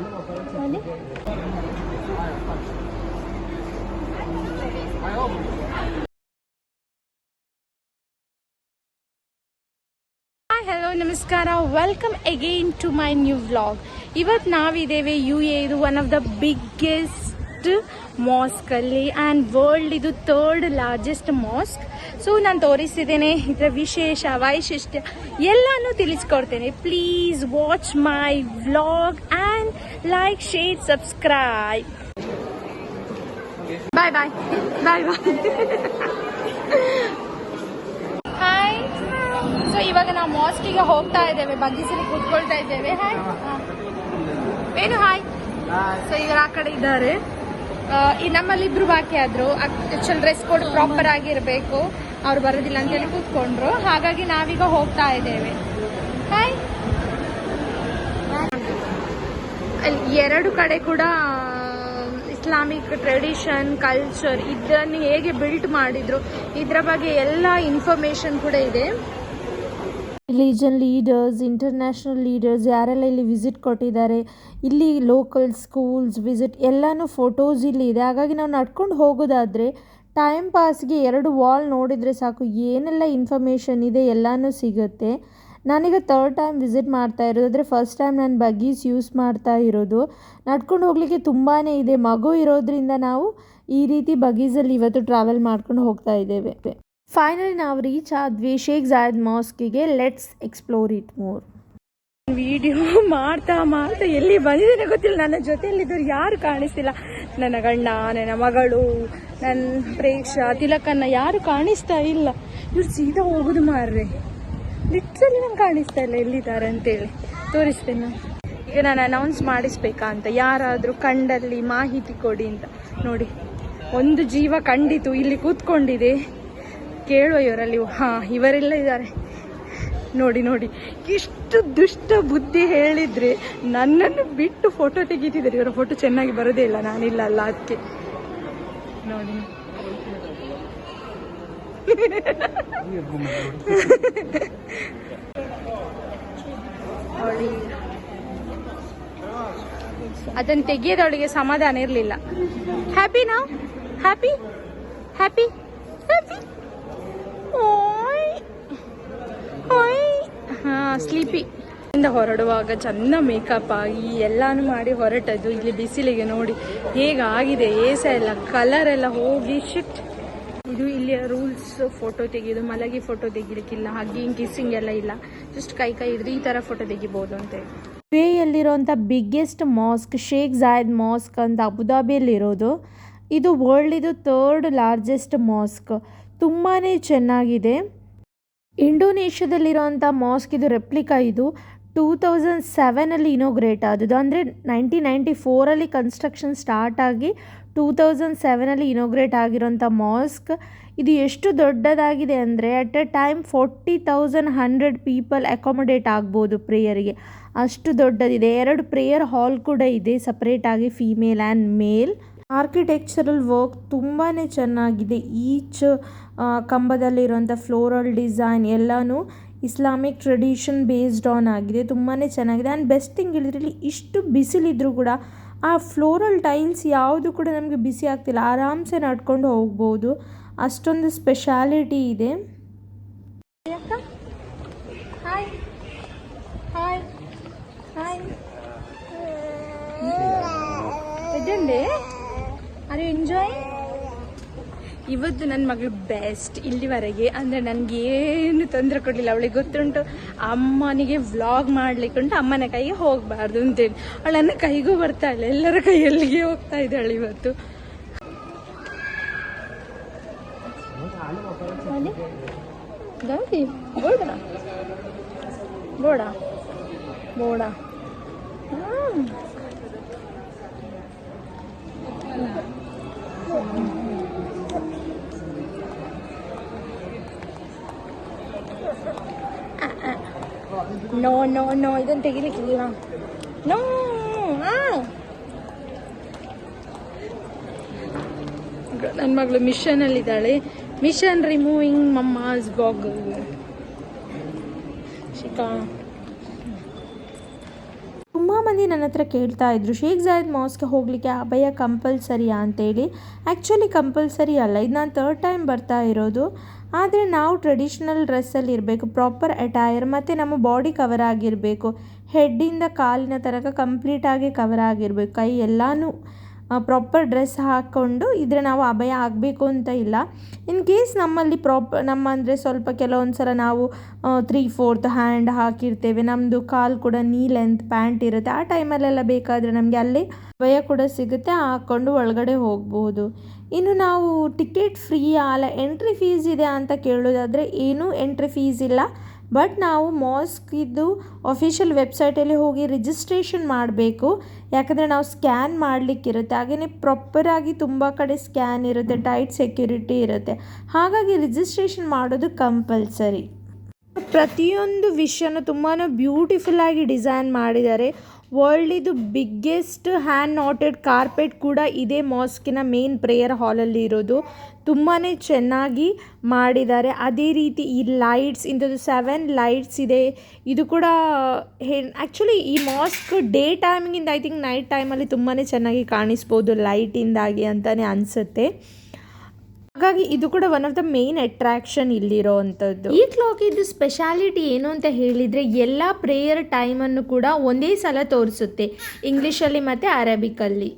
Hello ನಮಸ್ಕಾರ welcome again to my new vlog ಇವತ್ತು ನಾವಿದ್ದೇವೆ ಯು ಎ ಇದು one of the biggest mosque ಅಲ್ಲಿ ಆ್ಯಂಡ್ ವರ್ಲ್ಡ್ ಇದು ಥರ್ಡ್ ಲಾರ್ಜೆಸ್ಟ್ ಮಾಸ್ಕ್ ಸೊ ನಾನು ತೋರಿಸಿದ್ದೇನೆ ಇದರ ವಿಶೇಷ, ವೈಶಿಷ್ಟ್ಯ ಎಲ್ಲಾನು ತಿಳಿಸ್ಕೊಡ್ತೇನೆ. Please watch my vlog and like share subscribe bye bye bye bye hi so ಇವಾಗ ನಾವು ಮಾಸ್ಕಿಗೆ ಹೋಗ್ತಾ ಇದ್ದೇವೆ. ಬಗ್ಗಿಸಲಿ ಕೂತ್ಕೊಳ್ತಾ ಇದ್ದೇವೆ. ಹಾಯ್ ಏನು ಹಾಯ್ ಸೊ ಇವರು ಆ ಕಡೆ ಇದ್ದಾರೆ. ಈ ನಮ್ಮಲ್ಲಿ ಇಬ್ರು ಬಾಕಿ ಆದ್ರು. ಆಕ್ಚುಲ್ ಡ್ರೆಸ್ ಕೋಡ್ ಪ್ರಾಪರ್ ಆಗಿರ್ಬೇಕು. ಅವ್ರು ಬರೋದಿಲ್ಲ ಅಂತೇಳಿ ಕೂತ್ಕೊಂಡ್ರು. ಹಾಗಾಗಿ ನಾವೀಗ ಹೋಗ್ತಾ ಇದ್ದೇವೆ. ಹಾಯ್ ಅಲ್ಲಿ ಎರಡು ಕಡೆ ಕೂಡ ಇಸ್ಲಾಮಿಕ್ ಟ್ರೆಡಿಷನ್ ಕಲ್ಚರ್ ಇದನ್ನು ಹೇಗೆ ಬಿಲ್ಟ್ ಮಾಡಿದ್ರು, ಇದರ ಬಗ್ಗೆ ಎಲ್ಲ ಇನ್ಫಾರ್ಮೇಶನ್ ಕೂಡ ಇದೆ. ರಿಲಿಜನ್ ಲೀಡರ್ಸ್ ಇಂಟರ್ನ್ಯಾಷನಲ್ ಲೀಡರ್ಸ್ ಯಾರೆಲ್ಲ ಇಲ್ಲಿ ವಿಸಿಟ್ ಕೊಟ್ಟಿದ್ದಾರೆ, ಇಲ್ಲಿ ಲೋಕಲ್ ಸ್ಕೂಲ್ಸ್ ವಿಸಿಟ್ ಎಲ್ಲನೂ ಫೋಟೋಸ್ ಇಲ್ಲಿ ಇದೆ. ಹಾಗಾಗಿ ನಾವು ನಡ್ಕೊಂಡು ಹೋಗೋದಾದರೆ ಟೈಮ್ ಪಾಸ್ಗೆ ಎರಡು ವಾಲ್ ನೋಡಿದರೆ ಸಾಕು, ಏನೆಲ್ಲ ಇನ್ಫಾರ್ಮೇಷನ್ ಇದೆ ಎಲ್ಲನೂ ಸಿಗುತ್ತೆ. ನಾನೀಗ ತರ್ಡ್ ಟೈಮ್ ವಿಸಿಟ್ ಮಾಡ್ತಾ ಇರೋದು. ಅಂದರೆ ಫಸ್ಟ್ ಟೈಮ್ ನಾನು ಬಗ್ಗೀಸ್ ಯೂಸ್ ಮಾಡ್ತಾ ಇರೋದು. ನಡ್ಕೊಂಡು ಹೋಗಲಿಕ್ಕೆ ತುಂಬಾ ಇದೆ. ಮಗು ಇರೋದ್ರಿಂದ ನಾವು ಈ ರೀತಿ ಬಗೀಸಲ್ಲಿ ಇವತ್ತು ಟ್ರಾವೆಲ್ ಮಾಡ್ಕೊಂಡು ಹೋಗ್ತಾ ಇದ್ದೇವೆ. ಫೈನಲಿ ನಾವು ರೀಚ್ ಆದ್ವಿ Sheikh Zayed ಮಾಸ್ಕಿಗೆ let's explore it more video ಮಾಡ್ತಾ ಮಾಡ್ತಾ ಎಲ್ಲಿ ಬಂದಿದ್ದೇನೆ ಗೊತ್ತಿಲ್ಲ. ನನ್ನ ಜೊತೆಯಲ್ಲಿದ್ದವ್ರು ಯಾರು ಕಾಣಿಸ್ತಿಲ್ಲ. ನನ್ನ ಗಂಡ, ನನ್ನ ಮಗಳು ನನ್ನ ಪ್ರೇಕ್ಷ ತಿಲಕನ್ನ ಯಾರು ಕಾಣಿಸ್ತಾ ಇಲ್ಲ. ಇವ್ರು ಸೀದಾ ಹೋಗುದು ಮಾರ್ರೆ. ಲಿಟ್ರಲಿ ನಂಗೆ ಕಾಣಿಸ್ತಾ ಇಲ್ಲ ಎಲ್ಲಿದ್ದಾರೆ ಅಂತೇಳಿ. ತೋರಿಸ್ತೇನೆ. ಈಗ ನಾನು ಅನೌನ್ಸ್ ಮಾಡಿಸ್ಬೇಕಾ ಅಂತ, ಯಾರಾದರೂ ಕಂಡಲ್ಲಿ ಮಾಹಿತಿ ಕೊಡಿ ಅಂತ. ನೋಡಿ, ಒಂದು ಜೀವ ಕಂಡಿತು, ಇಲ್ಲಿ ಕೂತ್ಕೊಂಡಿದೆ. ಕೇಳುವ ಇವರಲ್ಲಿ, ಹಾಂ, ಇವರೆಲ್ಲ ಇದ್ದಾರೆ. ನೋಡಿ ನೋಡಿ, ಇಷ್ಟು ದುಷ್ಟ ಬುದ್ಧಿ ಹೇಳಿದರೆ ನನ್ನನ್ನು ಬಿಟ್ಟು ಫೋಟೋ ತೆಗೀತಿದ್ದಾರೆ. ಇವರ ಫೋಟೋ ಚೆನ್ನಾಗಿ ಬರೋದೇ ಇಲ್ಲ, ನಾನಿಲ್ಲ ಅಲ್ಲ, ಅದಕ್ಕೆ. ನೋಡಿ. ಅದನ್ನು ತೆಗಿಯೋದವಳಿಗೆ ಸಮಾಧಾನ ಇರಲಿಲ್ಲ. ಹ್ಯಾಪಿ ನಾವು ಹ್ಯಾಪಿ ಹ್ಯಾಪಿ ಹ್ಯಾಪಿ ಹಾ ಸ್ಲೀಪಿ ಇಂದ ಹೊರಡುವಾಗ ಚೆಂದ ಮೇಕಪ್ ಆಗಿ ಎಲ್ಲಾನು ಮಾಡಿ ಹೊರಟದ್ದು ಇಲ್ಲಿ ಬಿಸಿಲಿಗೆ ನೋಡಿ. ಹೇಗಾಗಿದೆ? ಏಸ ಎಲ್ಲ ಕಲರ್ ಎಲ್ಲ ಹೋಗಿ ಶಿಟ್ ಇದು ಇಲ್ಲಿಯ ರೂಲ್ಸ್ ಫೋಟೋ ತೆಗೆಯೋದು ಮಲಗಿ ಫೋಟೋ ತೆಗಿಲಿಕ್ಕಿಲ್ಲ ಹಗ್ಗಿಂಗ್ ಕಿಸ್ಸಿಂಗ್ ಎಲ್ಲ ಇಲ್ಲ. ಜಸ್ಟ್ ಕೈ ಕೈ ಹಿಡಿದು ಈ ತರ ಫೋಟೋ ತೆಗಿಬಹುದು ಅಂತ ಹೇಳಿ. Biggest mosque Sheikh Zayed mosque ಅಂತ ಅಬುದಾಬಿಯಲ್ಲಿರೋದು ಇದು ವರ್ಲ್ಡಿದು ಥರ್ಡ್ ಲಾರ್ಜೆಸ್ಟ್ ಮಾಸ್ಕ್ ತುಂಬಾ ಚೆನ್ನಾಗಿದೆ. ಇಂಡೋನೇಷ್ಯಾದಲ್ಲಿರೋಂಥ ಮಾಸ್ಕ್ ಇದು ರೆಪ್ಲಿಕಾ ಇದು. ಟೂ ತೌಸಂಡ್ ಸೆವೆನಲ್ಲಿ ಇನೋಗ್ರೇಟ್ ಆದದ್ದು. ಅಂದರೆ ನೈನ್ಟೀನ್ ನೈಂಟಿ ಫೋರಲ್ಲಿ ಕನ್ಸ್ಟ್ರಕ್ಷನ್ ಸ್ಟಾರ್ಟ್ ಆಗಿ ಟೂ ತೌಸಂಡ್ ಸೆವೆನಲ್ಲಿ ಇನೋಗ್ರೇಟ್ ಆಗಿರೋಂಥ ಮಾಸ್ಕ್ ಇದು ಎಷ್ಟು ದೊಡ್ಡದಾಗಿದೆ ಅಂದರೆ at a time forty thousand hundred people accommodate ಆಗ್ಬೋದು ಪ್ರೇಯರಿಗೆ. ಅಷ್ಟು ದೊಡ್ಡದಿದೆ. ಎರಡು ಪ್ರೇಯರ್ ಹಾಲ್ ಕೂಡ ಇದೆ ಸಪ್ರೇಟಾಗಿ female and male architectural work ತುಂಬಾ ಚೆನ್ನಾಗಿದೆ. ಈಚ್ ಕಂಬದಲ್ಲಿರುವಂಥ ಫ್ಲೋರಲ್ ಡಿಸೈನ್ ಎಲ್ಲನೂ ಇಸ್ಲಾಮಿಕ್ ಟ್ರೆಡಿಷನ್ ಬೇಸ್ಡ್ ಆನ್ ಆಗಿದೆ. ತುಂಬಾ ಚೆನ್ನಾಗಿದೆ. ಆ್ಯಂಡ್ ಬೆಸ್ಟ್ ಥಿಂಗ್ ಹೇಳಿದ್ರಲ್ಲಿ ಇಷ್ಟು ಬಿಸಿಲಿದ್ರೂ ಕೂಡ ಆ ಫ್ಲೋರಲ್ ಟೈಲ್ಸ್ ಯಾವುದು ಕೂಡ ನಮಗೆ ಬಿಸಿ ಆಗ್ತಿಲ್ಲ. ಆರಾಮ್ಸೆ ನಡ್ಕೊಂಡು ಹೋಗ್ಬೋದು. ಅಷ್ಟೊಂದು ಸ್ಪೆಷಾಲಿಟಿ ಇದೆ. ಆರ್ ಯು ಎಂಜಾಯ್ ಇವತ್ತು ನನ್ನ ಮಗಳು ಬೆಸ್ಟ್ ಇಲ್ಲಿವರೆಗೆ. ಅಂದರೆ ನನಗೆ ಏನು ತೊಂದರೆ ಕೊಡಲಿಲ್ಲ. ಅವಳಿಗೆ ಗೊತ್ತುಂಟು ಅಮ್ಮನಿಗೆ ವ್ಲಾಗ್ ಮಾಡ್ಲಿಕ್ಕೆ ಉಂಟು. ಅಮ್ಮನ ಕೈಗೆ ಹೋಗಬಾರ್ದು ಅಂತೇಳಿ ಅವಳು ನನ್ನ ಕೈಗೂ ಬರ್ತಾಳೆ ಎಲ್ಲರ ಕೈಯಲ್ಲಿಗೆ ಹೋಗ್ತಾ ಇದ್ದಾಳೆ ಇವತ್ತು ಅಲ್ಲಿ? ಗೌರಿ ಬೋಡ ಬೋಡ ಬೋಡ ಹ್ಮ್. ನೋ ನೋ ಇದನ್ನು ತೆಗಿಲಿಕ್ಕಿಲ್ಲ ನೋ ನನ್ನ ಮಗಳು ಮಿಷನ್ ಅಲ್ಲಿದ್ದಾಳೆ ಮಿಷನ್ ರಿಮೂವಿಂಗ್ ಮಮ್ಮಾಸ್ ಗಾಗಲ್ ಶಿಕಾ. ತುಂಬ ಮಂದಿ ನನ್ನ ಹತ್ರ ಕೇಳ್ತಾ ಇದ್ರು ಶೇಖ್ ಜಾಯದ್ ಮಾಸ್ಗೆ ಹೋಗಲಿಕ್ಕೆ ಅಭಯ ಕಂಪಲ್ಸರಿಯಾ ಅಂತೇಳಿ. ಆ್ಯಕ್ಚುಲಿ ಕಂಪಲ್ಸರಿ ಅಲ್ಲ ಇದು ನಾನು ತರ್ಡ್ ಟೈಮ್ ಬರ್ತಾ ಇರೋದು. ಆದರೆ ನಾವು ಟ್ರೆಡಿಷ್ನಲ್ ಡ್ರೆಸ್ಸಲ್ಲಿ ಇರಬೇಕು ಪ್ರಾಪರ್ ಅಟೈರ್ ಮತ್ತು ನಮ್ಮ ಬಾಡಿ ಕವರ್ ಆಗಿರಬೇಕು. ಹೆಡ್ಡಿಂದ ಕಾಲಿನ ತನಕ ಕಂಪ್ಲೀಟಾಗಿ ಕವರ್ ಆಗಿರಬೇಕು. ಕೈ ಎಲ್ಲನೂ ಪ್ರಾಪರ್ ಡ್ರೆಸ್ ಹಾಕ್ಕೊಂಡು ಇದ್ರೆ ನಾವು ಅಭಯ ಆಗಬೇಕು ಅಂತ ಇಲ್ಲ. ಇನ್ ಕೇಸ್ ನಮ್ಮಲ್ಲಿ ಪ್ರಾಪ ನಮ್ಮ ಅಂದರೆ ಸ್ವಲ್ಪ ಕೆಲವೊಂದು ಸಲ ನಾವು ತ್ರೀ ಫೋರ್ತ್ ಹ್ಯಾಂಡ್ ಹಾಕಿರ್ತೇವೆ. ನಮ್ಮದು ಕಾಲು ಕೂಡ ನೀ ಲೆಂತ್ ಪ್ಯಾಂಟ್ ಇರುತ್ತೆ. ಆ ಟೈಮಲ್ಲೆಲ್ಲ ಬೇಕಾದರೆ ನಮಗೆ ಅಲ್ಲಿ ಅಭಯ ಕೂಡ ಸಿಗುತ್ತೆ. ಹಾಕ್ಕೊಂಡು ಒಳಗಡೆ ಹೋಗ್ಬೋದು. ಇನ್ನು ನಾವು ಟಿಕೆಟ್ ಫ್ರೀ ಅಲ್ಲ ಎಂಟ್ರಿ ಫೀಸ್ ಇದೆ ಅಂತ ಕೇಳೋದಾದರೆ ಏನೂ ಎಂಟ್ರಿ ಫೀಸ್ ಇಲ್ಲ. ಬಟ್ ನಾವು ಮಾಸ್ಕಿದ್ದು ಅಫಿಷಿಯಲ್ ವೆಬ್ಸೈಟಲ್ಲಿ ಹೋಗಿ ರಿಜಿಸ್ಟ್ರೇಷನ್ ಮಾಡಬೇಕು. ಯಾಕಂದರೆ ನಾವು ಸ್ಕ್ಯಾನ್ ಮಾಡಲಿಕ್ಕಿರುತ್ತೆ. ಹಾಗೆಯೇ ಪ್ರಾಪರಾಗಿ ತುಂಬ ಕಡೆ ಸ್ಕ್ಯಾನ್ ಇರುತ್ತೆ ಟೈಟ್ ಸೆಕ್ಯೂರಿಟಿ ಇರುತ್ತೆ. ಹಾಗಾಗಿ ರಿಜಿಸ್ಟ್ರೇಷನ್ ಮಾಡೋದು ಕಂಪಲ್ಸರಿ ಪ್ರತಿಯೊಂದು ವಿಷಯನೂ ತುಂಬಾ ಬ್ಯೂಟಿಫುಲ್ಲಾಗಿ ಡಿಸೈನ್ ಮಾಡಿದ್ದಾರೆ. ವರ್ಲ್ಡಿದು ಬಿಗ್ಗೆಸ್ಟ್ ಹ್ಯಾಂಡ್ ನಾಟೆಡ್ ಕಾರ್ಪೆಟ್ ಕೂಡ ಇದೇ ಮಾಸ್ಕಿನ ಮೇನ್ ಪ್ರೇಯರ್ ಹಾಲಲ್ಲಿ ಇರೋದು. ತುಂಬಾ ಚೆನ್ನಾಗಿ ಮಾಡಿದ್ದಾರೆ. ಅದೇ ರೀತಿ ಈ ಲೈಟ್ಸ್, ಇಂಥದ್ದು ಸೆವೆನ್ ಲೈಟ್ಸ್ ಇದೆ. ಇದು ಕೂಡ ಹೇ ಆ್ಯಕ್ಚುಲಿ ಈ ಮಾಸ್ಕ್ ಡೇ ಟೈಮಿಂಗಿಂದ ಐ ಥಿಂಕ್ ನೈಟ್ ಟೈಮಲ್ಲಿ ತುಂಬಾ ಚೆನ್ನಾಗಿ ಕಾಣಿಸ್ಬೋದು ಲೈಟಿಂದಾಗಿ ಅಂತಲೇ ಅನಿಸುತ್ತೆ. ಹಾಗಾಗಿ ಇದು ಕೂಡ one of the main attraction ಇಲ್ಲಿರೋ ಅಂಥದ್ದು. ಈ ಕ್ಲಾಕ್ ಇದು ಸ್ಪೆಷಾಲಿಟಿ ಏನು ಅಂತ ಹೇಳಿದರೆ ಎಲ್ಲ ಪ್ರೇಯರ್ ಟೈಮನ್ನು ಕೂಡ ಒಂದೇ ಸಲ ತೋರಿಸುತ್ತೆ. ಇಂಗ್ಲೀಷಲ್ಲಿ ಮತ್ತು ಅರೇಬಿಕಲ್ಲಿ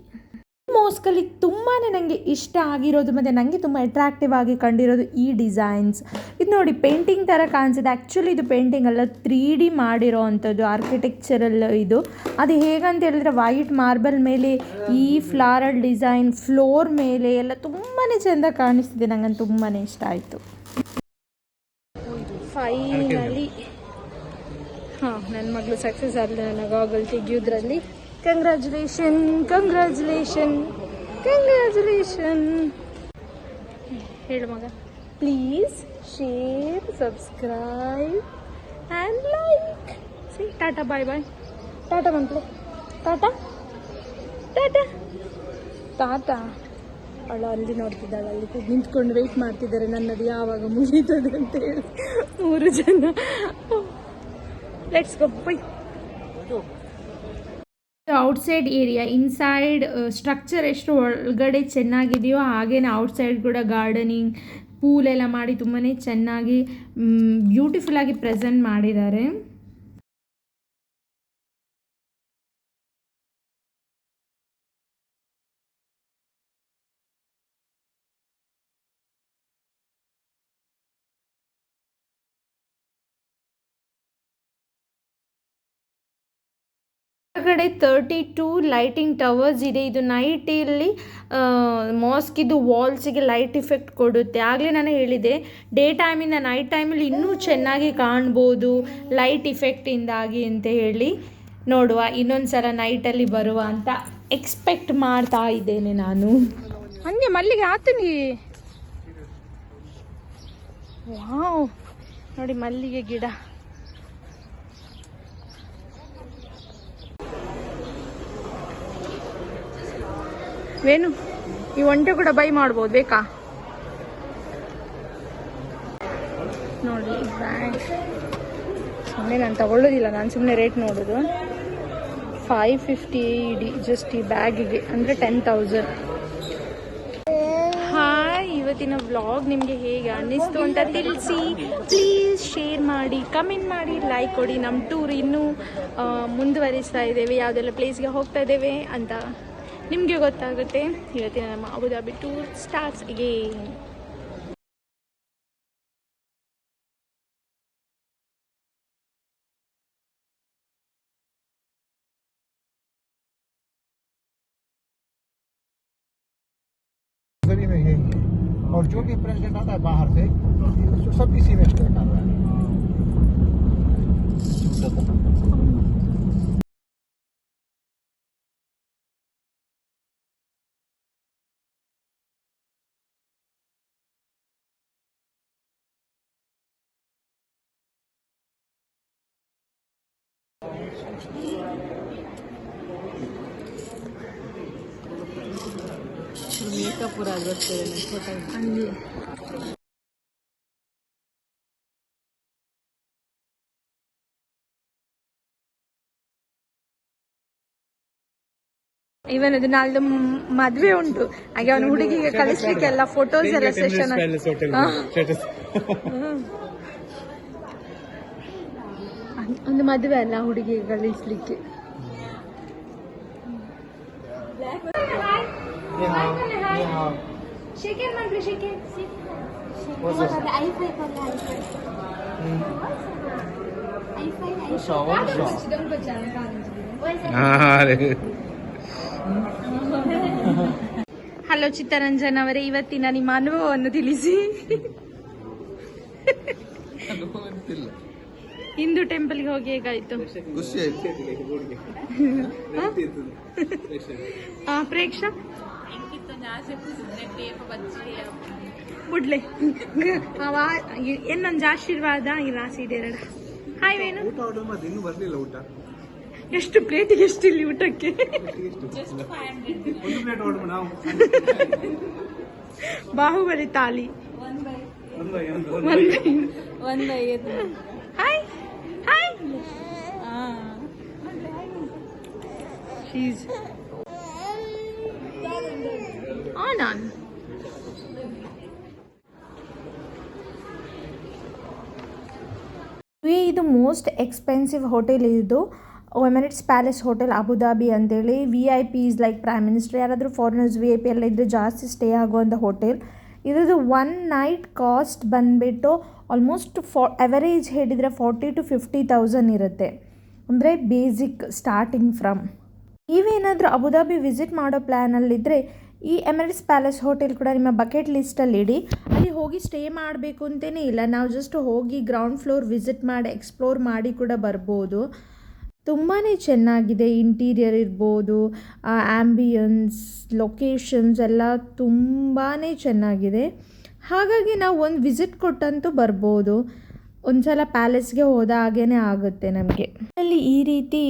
ಮೋಸ್ಕಲ್ಲಿ ತುಂಬಾ ನನಗೆ ಇಷ್ಟ ಆಗಿರೋದು ಮತ್ತು ನನಗೆ ತುಂಬ ಅಟ್ರಾಕ್ಟಿವ್ ಆಗಿ ಕಂಡಿರೋದು ಈ ಡಿಸೈನ್ಸ್ ಇದು ನೋಡಿ ಪೇಂಟಿಂಗ್ ಥರ ಕಾಣಿಸಿದೆ. ಆ್ಯಕ್ಚುಲಿ ಇದು ಪೇಂಟಿಂಗ್ ಅಲ್ಲ ತ್ರೀ ಡಿ ಮಾಡಿರೋ ಅಂಥದ್ದು ಆರ್ಕಿಟೆಕ್ಚರಲ್ ಇದು. ಅದು ಹೇಗಂತ ಹೇಳಿದ್ರೆ ವೈಟ್ ಮಾರ್ಬಲ್ ಮೇಲೆ ಈ ಫ್ಲಾರಲ್ ಡಿಸೈನ್ ಫ್ಲೋರ್ ಮೇಲೆ ಎಲ್ಲ ತುಂಬಾ ಚೆಂದ ಕಾಣಿಸ್ತಿದೆ. ನನಗೆ ತುಂಬಾ ಇಷ್ಟ ಆಯಿತು. ಫೈನಲಿ ಹಾಂ ನನ್ನ ಮಗಳು ಸಕ್ಸಸ್ ಆದ ನನ್ನ ಗಾಗಲ್ ತೆಗಿಯೋದ್ರಲ್ಲಿ. ಕಂಗ್ರ್ಯಾಚುಲೇಷನ್ ಕಂಗ್ರ್ಯಾಚುಲೇಷನ್ ಕಂಗ್ರ್ಯಾಚುಲೇಷನ್ ಹೇಳು ಮಗ. Please share subscribe and like see tata bye bye tata ಬಂತು ಟಾಟಾ? ಟಾಟಾ. ತಾತ ಅವಳು ಅಲ್ಲಿ ನೋಡ್ತಿದ್ದಾಳೆ ಅಲ್ಲಿ ನಿಂತ್ಕೊಂಡು ವೆಯ್ಟ್ ಮಾಡ್ತಿದ್ದಾರೆ ನನ್ನದು ಯಾವಾಗ ಮುಗೀತದೆ ಅಂತ ಹೇಳಿ. ಮೂರು ಜನ. Let's go by outside area inside structure ಎಷ್ಟು ಒಳಗಡೆ ಚೆನ್ನಾಗಿದೆಯೋ ಹಾಗೇನೆ ಔಟ್ಸೈಡ್ ಕೂಡ ಗಾರ್ಡನಿಂಗ್ ಪೂಲ್ ಎಲ್ಲ ಮಾಡಿ ತುಂಬಾ ಚೆನ್ನಾಗಿ ಬ್ಯೂಟಿಫುಲ್ ಆಗಿ ಪ್ರೆಸೆಂಟ್ ಮಾಡಿದ್ದಾರೆ. ಹೊರಗಡೆ ತರ್ಟಿ ಟೂ ಲೈಟಿಂಗ್ ಟವರ್ಸ್ ಇದೆ ಇದು ನೈಟಲ್ಲಿ ಮಾಸ್ಕಿದು ವಾಲ್ಸಿಗೆ ಲೈಟ್ ಇಫೆಕ್ಟ್ ಕೊಡುತ್ತೆ. ಆಗಲೇ ನಾನು ಹೇಳಿದೆ ಡೇ ಟೈಮಿಂದ ನೈಟ್ ಟೈಮಲ್ಲಿ ಇನ್ನೂ ಚೆನ್ನಾಗಿ ಕಾಣ್ಬೋದು ಲೈಟ್ ಇಫೆಕ್ಟಿಂದಾಗಿ ಅಂತ ಹೇಳಿ ನೋಡುವ. ಇನ್ನೊಂದು ಸಲ ನೈಟಲ್ಲಿ ಬರುವ ಅಂತ ಎಕ್ಸ್ಪೆಕ್ಟ್ ಮಾಡ್ತಾ ಇದ್ದೇನೆ ನಾನು. ಹಂಗೆ ಮಲ್ಲಿಗೆ ಆತನಿ ವಾವ್ ನೋಡಿ ಮಲ್ಲಿಗೆ ಗಿಡ. ವೇಣು ಈ ಒಂಟೆ ಕೂಡ ಬೈ ಮಾಡ್ಬೋದು, ಬೇಕಾ? ನೋಡಿ ಬ್ಯಾಗ್ ಸುಮ್ಮನೆ ನಾನು ತಗೊಳ್ಳೋದಿಲ್ಲ, ನಾನು ಸುಮ್ಮನೆ ರೇಟ್ ನೋಡೋದು. ಫೈವ್ ಫಿಫ್ಟಿ ಇಡಿ ಜಸ್ಟ್ ಈ ಬ್ಯಾಗಿಗೆ ಅಂದರೆ ಟೆನ್ ತೌಸಂಡ್ ಹಾಯ್ ಇವತ್ತಿನ ವ್ಲಾಗ್ ನಿಮಗೆ ಹೇಗೆ ಅನ್ನಿಸ್ತು ಅಂತ ತಿಳಿಸಿ. ಪ್ಲೀಸ್ ಶೇರ್ ಮಾಡಿ ಕಮೆಂಟ್ ಮಾಡಿ ಲೈಕ್ ಕೊಡಿ. ನಮ್ಮ ಟೂರ್ ಇನ್ನೂ ಮುಂದುವರಿಸ್ತಾ ಇದ್ದೇವೆ. ಯಾವುದೆಲ್ಲ ಪ್ಲೇಸ್ಗೆ ಹೋಗ್ತಾ ಇದ್ದೇವೆ ಅಂತ. ನಿಮಗೆ ಗೊತ್ತಾಗುತ್ತೆ. ಇವತ್ತಿನ ನಮ್ಮ ಅಬುದಾಬಿ ಟೂರ್ ಸ್ಟಾರ್ಟ್ಸ್ ಅಗೇನ್ ಹಂಗೆ ಇವನದು ನಾಳ್ದು ಮ್- ಮದ್ವೆ ಉಂಟು. ಹಾಗೆ ಅವನ ಹುಡುಗಿಗೆ ಕಳಿಸ್ಲಿಕ್ಕೆ ಎಲ್ಲ ಫೋಟೋಸ್ ಎಲ್ಲ ಸೆಷನ್ ಒಂದು ಮದುವೆ ಅಲ್ಲ ಹುಡುಗಿ ಶೇಖರ್ ಹಲೋ ಚಿತ್ತರಂಜನ್ ಅವರೇ ಇವತ್ತಿನ ನಿಮ್ಮ ಅನುಭವವನ್ನು ತಿಳಿಸಿ ಹಿಂದೂ ಟೆಂಪಲ್ಗೆ ಹೋಗಿ ಹೇಗಾಯ್ತು? ಖುಷಿ ಆಯ್ತು. ಆ, ಪ್ರೇಕ್ಷಾ? ಬಿಡ್ಲೆ ಅವ ಏನೊಂದು ಆಶೀರ್ವಾದ? ಇಲ್ಲ ರಾಸಿ ಹಾಯ್ ವೇಣು. ಊಟ ಆರ್ಡರ್ ಮಾಡಿ ಇನ್ನೂ ಬರ್ಲಿಲ್ಲ ಊಟ. ಎಷ್ಟು ಪ್ಲೇಟಿಗೆ ಎಷ್ಟು ಇಲ್ಲಿ ಊಟಕ್ಕೆ? ಬಾಹುಬಲಿ ತಾಲಿ ಒಂದು ಶೀಸ್ ಆನ್ ಆನ್ ವಿ ಇದು ಮೋಸ್ಟ್ ಎಕ್ಸ್ಪೆನ್ಸಿವ್ ಹೋಟೆಲ್ ಇದು. Emirates palace hotel Abu Dhabi ಅಂತೇಳಿ. V I P is like prime minister ಯಾರಾದರೂ ಫಾರಿನರ್ಸ್ ವಿ ಐ ಪಿ ಎಲ್ಲ ಇದ್ದರೆ ಜಾಸ್ತಿ ಸ್ಟೇ ಆಗುವಂಥ ಹೋಟೆಲ್ ಇದ್ರದ್ದು ಒನ್ ನೈಟ್ ಕಾಸ್ಟ್ ಬಂದುಬಿಟ್ಟು ಆಲ್ಮೋಸ್ಟ್ ಫಾ ಎವರೇಜ್ ಹೇಳಿದರೆ ಫಾರ್ಟಿ ಟು ಫಿಫ್ಟಿ ತೌಸಂಡ್ ಇರುತ್ತೆ. ಅಂದರೆ ಬೇಸಿಕ್ ಸ್ಟಾರ್ಟಿಂಗ್ ಫ್ರಮ್ ನೀವೇನಾದರೂ ಅಬುದಾಬಿ ವಿಸಿಟ್ ಮಾಡೋ ಪ್ಲ್ಯಾನಲ್ಲಿದ್ದರೆ ಈ ಎಮರಿಟ್ಸ್ ಪ್ಯಾಲೇಸ್ ಹೋಟೆಲ್ ಕೂಡ ನಿಮ್ಮ ಬಕೆಟ್ ಲಿಸ್ಟಲ್ಲಿ ಇಡಿ. ಅಲ್ಲಿ ಹೋಗಿ ಸ್ಟೇ ಮಾಡಬೇಕು ಅಂತಲೇ ಇಲ್ಲ. ನಾವು ಜಸ್ಟ್ ಹೋಗಿ ಗ್ರೌಂಡ್ ಫ್ಲೋರ್ ವಿಸಿಟ್ ಮಾಡಿ ಎಕ್ಸ್ಪ್ಲೋರ್ ಮಾಡಿ ಕೂಡ ಬರ್ಬೋದು. ತುಂಬಾ ಚೆನ್ನಾಗಿದೆ ಇಂಟೀರಿಯರ್ ಇರ್ಬೋದು ಆ್ಯಂಬಿಯನ್ಸ್ ಲೊಕೇಶನ್ಸ್ ಎಲ್ಲ ತುಂಬಾ ಚೆನ್ನಾಗಿದೆ. ಹಾಗಾಗಿ ನಾವು ಒಂದು ವಿಸಿಟ್ ಕೊಟ್ಟಂತೂ ಬರ್ಬೋದು. ಒಂದು ಸಲ ಪ್ಯಾಲೇಸ್ಗೆ ಹೋದ ಹಾಗೇ ಆಗುತ್ತೆ ನಮಗೆ. ಅಲ್ಲಿ ಈ ರೀತಿ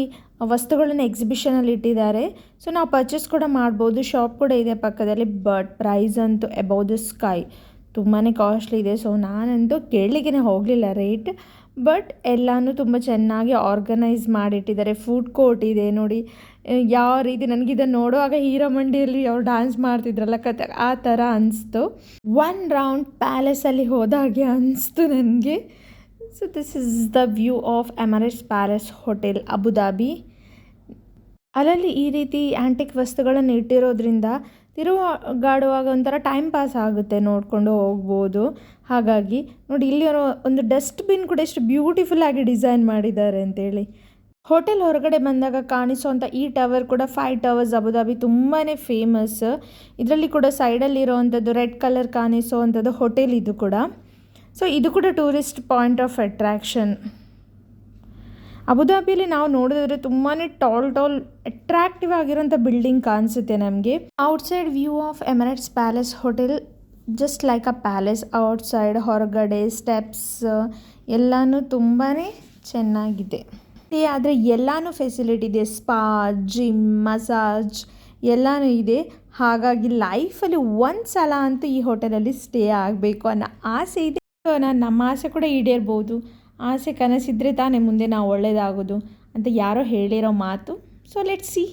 ವಸ್ತುಗಳನ್ನು ಎಕ್ಸಿಬಿಷನಲ್ಲಿ ಇಟ್ಟಿದ್ದಾರೆ. ಸೊ ನಾವು ಪರ್ಚೇಸ್ ಕೂಡ ಮಾಡ್ಬೋದು. ಶಾಪ್ ಕೂಡ ಇದೆ ಪಕ್ಕದಲ್ಲಿ ಬಟ್ ಪ್ರೈಸ್ ಅಂತೂ ಅಬೌ ದ ಸ್ಕೈ ತುಂಬಾ ಕಾಸ್ಟ್ಲಿ ಇದೆ. ಸೊ ನಾನಂತೂ ಕೇಳಲಿಕ್ಕೆ ಹೋಗಲಿಲ್ಲ. ರೇಟ್ ಬಟ್ ಎಲ್ಲನೂ ತುಂಬ ಚೆನ್ನಾಗಿ ಆರ್ಗನೈಸ್ ಮಾಡಿಟ್ಟಿದ್ದಾರೆ. ಫುಡ್ ಕೋರ್ಟ್ ಇದೆ ನೋಡಿ. ಯಾವ ರೀತಿ ನನಗಿದನ್ನು ನೋಡುವಾಗ ಹೀರೋ ಮಂಡಿಯಲ್ಲಿ ಅವ್ರು ಡ್ಯಾನ್ಸ್ ಮಾಡ್ತಿದ್ರಲ್ಲ ಕತೆ ಆ ಥರ ಅನಿಸ್ತು. ಒನ್ ರೌಂಡ್ ಪ್ಯಾಲೇಸಲ್ಲಿ ಹೋದಾಗೆ ಅನಿಸ್ತು ನನಗೆ. So this is the view of Emirates palace hotel Abu Dhabi ಅಲ್ಲಲ್ಲಿ ಈ ರೀತಿ ಆ್ಯಂಟಿಕ್ ವಸ್ತುಗಳನ್ನು ಇಟ್ಟಿರೋದ್ರಿಂದ ತಿರುಗಾಡುವಾಗ ಒಂಥರ ಟೈಮ್ ಪಾಸ್ ಆಗುತ್ತೆ ನೋಡಿಕೊಂಡು ಹೋಗ್ಬೋದು. ಹಾಗಾಗಿ ನೋಡಿ ಇಲ್ಲಿ ಒಂದು ಡಸ್ಟ್ಬಿನ್ ಕೂಡ ಎಷ್ಟು ಬ್ಯೂಟಿಫುಲ್ಲಾಗಿ ಡಿಸೈನ್ ಮಾಡಿದ್ದಾರೆ ಅಂತೇಳಿ. ಹೋಟೆಲ್ ಹೊರಗಡೆ ಬಂದಾಗ ಕಾಣಿಸೋವಂಥ ಈ ಟವರ್ ಕೂಡ ಫೈವ್ ಟವರ್ಸ್ ಅಬುದಾಬಿ ತುಂಬಾ ಫೇಮಸ್ ಇದರಲ್ಲಿ ಕೂಡ ಸೈಡಲ್ಲಿರೋವಂಥದ್ದು ರೆಡ್ ಕಲರ್ ಕಾಣಿಸೋವಂಥದ್ದು ಹೋಟೆಲ್ ಇದು ಕೂಡ. ಸೊ ಇದು ಕೂಡ ಟೂರಿಸ್ಟ್ ಪಾಯಿಂಟ್ ಆಫ್ ಅಟ್ರಾಕ್ಷನ್ ಅಬುದಾಬಿಲಿ ನಾವು ನೋಡಿದ್ರೆ ತುಂಬಾನೇ ಟಾಲ್ ಟಾಲ್ ಅಟ್ರಾಕ್ಟಿವ್ ಆಗಿರೋಂಥ ಬಿಲ್ಡಿಂಗ್ ಕಾಣಿಸುತ್ತೆ ನಮಗೆ. Outside view of Emirates palace hotel just like a palace outside ಹೊರಗಡೆ ಸ್ಟೆಪ್ಸ್ ಎಲ್ಲನೂ ತುಂಬಾ ಚೆನ್ನಾಗಿದೆ. ಆದರೆ ಎಲ್ಲನೂ ಫೆಸಿಲಿಟಿ ಇದೆ ಸ್ಪಾ ಜಿಮ್ ಮಸಾಜ್ ಎಲ್ಲನೂ ಇದೆ. ಹಾಗಾಗಿ ಲೈಫಲ್ಲಿ ಒಂದು ಸಲ ಅಂತೂ ಈ ಹೋಟೆಲಲ್ಲಿ ಸ್ಟೇ ಆಗಬೇಕು ಅನ್ನೋ ಆಸೆ ಇದೆ. ನಮ್ಮ ಆಸೆ ಕೂಡ ಈಡೇರ್ಬೋದು. ಆಸೆ ಕನಸಿದ್ರೆ ತಾನೇ ಮುಂದೆ ನಾವು ಒಳ್ಳೆಯದಾಗೋದು ಅಂತ ಯಾರೋ ಹೇಳಿರೋ ಮಾತು. ಸೊ ಲೆಟ್ ಸಿ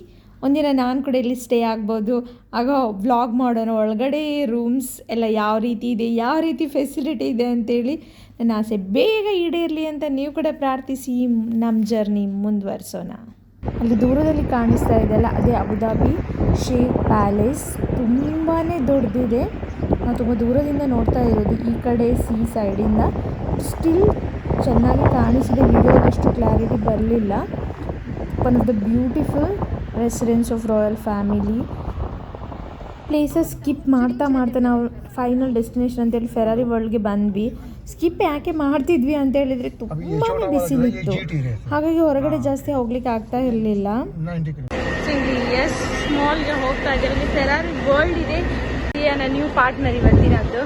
ಒಂದಿನ ನಾನು ಕೂಡ ಇಲ್ಲಿ ಸ್ಟೇ ಆಗ್ಬೋದು. ಆಗ ವ್ಲಾಗ್ ಮಾಡೋಣ ಒಳಗಡೆ ರೂಮ್ಸ್ ಎಲ್ಲ ಯಾವ ರೀತಿ ಇದೆ, ಯಾವ ರೀತಿ ಫೆಸಿಲಿಟಿ ಇದೆ ಅಂತೇಳಿ ನನ್ನ ಆಸೆ ಬೇಗ ಈಡೇರಲಿ ಅಂತ ನೀವು ಕೂಡ ಪ್ರಾರ್ಥಿಸಿ ನಮ್ಮ ಜರ್ನಿ ಮುಂದುವರಿಸೋಣ. ಅಲ್ಲಿ ದೂರದಲ್ಲಿ ಕಾಣಿಸ್ತಾ ಇದೆಯಲ್ಲ ಅದೇ ಅಬುದಾಬಿ ಶೇಖ್ ಪ್ಯಾಲೇಸ್. ತುಂಬಾ ದೊಡ್ಡದಿದೆ ನಾವು ತುಂಬ ದೂರದಿಂದ ನೋಡ್ತಾ ಇರೋದು ಈ ಕಡೆ ಸಿ ಸೈಡಿಂದ ಸ್ಟಿಲ್ ಚೆನ್ನಾಗಿ ಕಾಣಿಸಿದೆ ವಿಡಿಯೋದಲ್ಲಿ ಅಷ್ಟು ಕ್ಲಾರಿಟಿ ಬರಲಿಲ್ಲ. One of the beautiful residence of royal family places skip ಮಾಡ್ತಾ ಮಾಡ್ತಾ ನಾವು ಫೈನಲ್ ಡೆಸ್ಟಿನೇಷನ್ ಅಂತೇಳಿ ಫೆರಾರಿ ವರ್ಲ್ಡ್ಗೆ ಬಂದ್ವಿ. ಸ್ಕಿಪ್ ಯಾಕೆ ಮಾಡ್ತಿದ್ವಿ ಅಂತ ಹೇಳಿದ್ರೆ ತುಂಬಾ ಬಿಸಿಲಿತ್ತು ಹಾಗಾಗಿ ಹೊರಗಡೆ ಜಾಸ್ತಿ ಹೋಗ್ಲಿಕ್ಕೆ ಆಗ್ತಾ ಇರಲಿಲ್ಲ. 90 kilometers. ಇಲ್ಲಿ ಎಸ್ ಮಾಲ್ಗೆ ಹೋಗ್ತಾ ಇದ್ದೇವೆ ಫೆರಾರಿ ವರ್ಲ್ಡ್ ಇದೆ. ನ್ಯೂ ಪಾರ್ಟ್ನರ್ ಇವತ್ತಿನದ್ದು.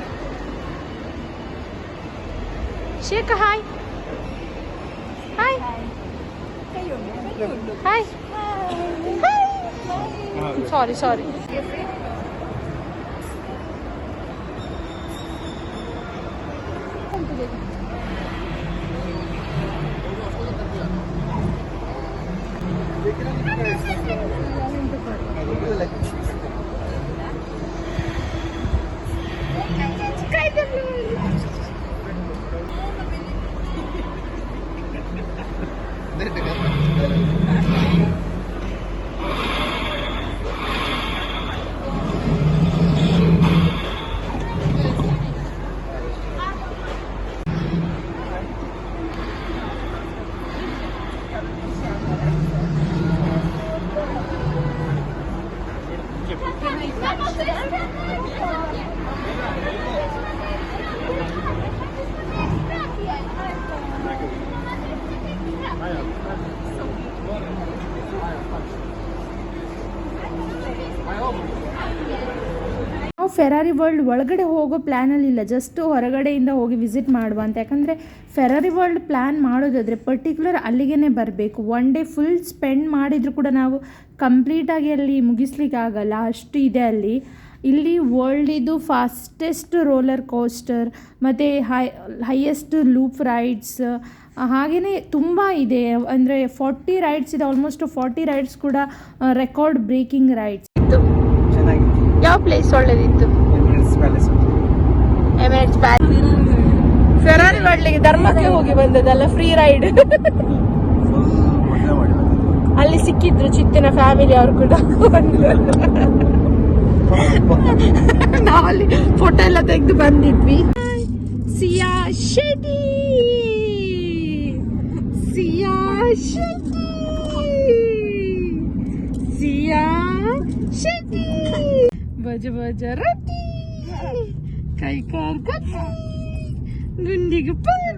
ಶೇಖ ಹಾಯ್ ಹಾಯ್ ಸಾರಿ ಸಾರಿ ನಾವು ಫೆರಾರಿ ವರ್ಲ್ಡ್ ಒಳಗಡೆ ಹೋಗೋ ಪ್ಲ್ಯಾನಲ್ಲಿ ಇಲ್ಲ. ಜಸ್ಟ್ ಹೊರಗಡೆಯಿಂದ ಹೋಗಿ ವಿಸಿಟ್ ಮಾಡುವ ಅಂತ. ಯಾಕಂದರೆ ಫೆರಾರಿ ವರ್ಲ್ಡ್ ಪ್ಲ್ಯಾನ್ ಮಾಡೋದಾದರೆ ಪರ್ಟಿಕ್ಯುಲರ್ ಅಲ್ಲಿಗೇ ಬರಬೇಕು. ಒನ್ ಡೇ ಫುಲ್ ಸ್ಪೆಂಡ್ ಮಾಡಿದರೂ ಕೂಡ ನಾವು ಕಂಪ್ಲೀಟಾಗಿ ಅಲ್ಲಿ ಮುಗಿಸ್ಲಿಕ್ಕೆ ಆಗಲ್ಲ. ಅಷ್ಟು ಇದೆ ಅಲ್ಲಿ. ಇಲ್ಲಿ ವರ್ಲ್ಡಿದು ಫಾಸ್ಟೆಸ್ಟ್ ರೋಲರ್ ಕೋಸ್ಟರ್ ಮತ್ತು ಹೈ ಹೈಯೆಸ್ಟ್ ಲೂಪ್ ರೈಡ್ಸ್ ಹಾಗೆಯೇ ತುಂಬ ಇದೆ. ಅಂದರೆ ಫಾರ್ಟಿ ರೈಡ್ಸ್ ಇದೆ. ಆಲ್ಮೋಸ್ಟ್ ಫಾರ್ಟಿ ರೈಡ್ಸ್ ಕೂಡ ರೆಕಾರ್ಡ್ ಬ್ರೇಕಿಂಗ್ ರೈಡ್ಸ್ ಯಾವ ಪ್ಲೇಸ್ ಒಳ್ಳೇದಿತ್ತು? ಎಮಿರೇಟ್ಸ್ ಪ್ಯಾಲೇಸ್ ಎಮಿರೇಟ್ಸ್ ಫೆರಾರಿ ಮಾಡ್ಲಿಕ್ಕೆ ಧರ್ಮಕ್ಕೆ ಹೋಗಿ ಬಂದದಲ್ಲ ಫ್ರೀ ರೈಡ್ ಅಲ್ಲಿ ಸಿಕ್ಕಿದ್ರು ಚಿತ್ತಿನ ಫ್ಯಾಮಿಲಿ ಅವರು ಕೂಡ. ನಾವಲ್ಲಿ ಫೋಟೋ ಎಲ್ಲ ತೆಗೆದು ಬಂದಿದ್ವಿ. ಸಿಯಾ ಶೆಟ್ಟಿ! ಸಿಯಾ ಶೆಟ್ಟಿ! ಸಿಯಾ Shetty! baja-baja roti. Kai kargat gundi gepeng